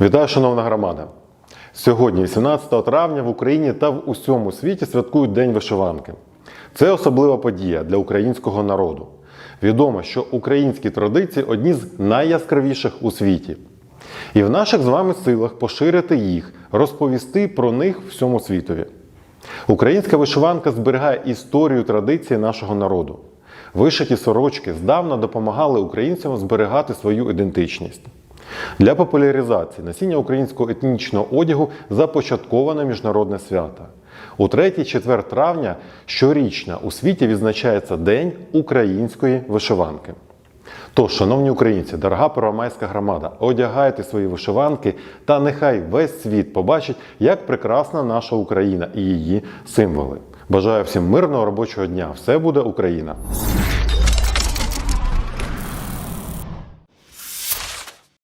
Вітаю, шановна громада! Сьогодні, 18 травня, в Україні та в усьому світі святкують День вишиванки. Це особлива подія для українського народу. Відомо, що українські традиції одні з найяскравіших у світі. І в наших з вами силах поширити їх, розповісти про них всьому світові. Українська вишиванка зберігає історію традиції нашого народу. Вишиті сорочки здавна допомагали українцям зберігати свою ідентичність. Для популяризації носіння українського етнічного одягу започатковане міжнародне свято. У 3-4 травня щорічно у світі відзначається День української вишиванки. Тож, шановні українці, дорога Первомайська громада, одягайте свої вишиванки та нехай весь світ побачить, як прекрасна наша Україна і її символи. Бажаю всім мирного робочого дня! Все буде Україна!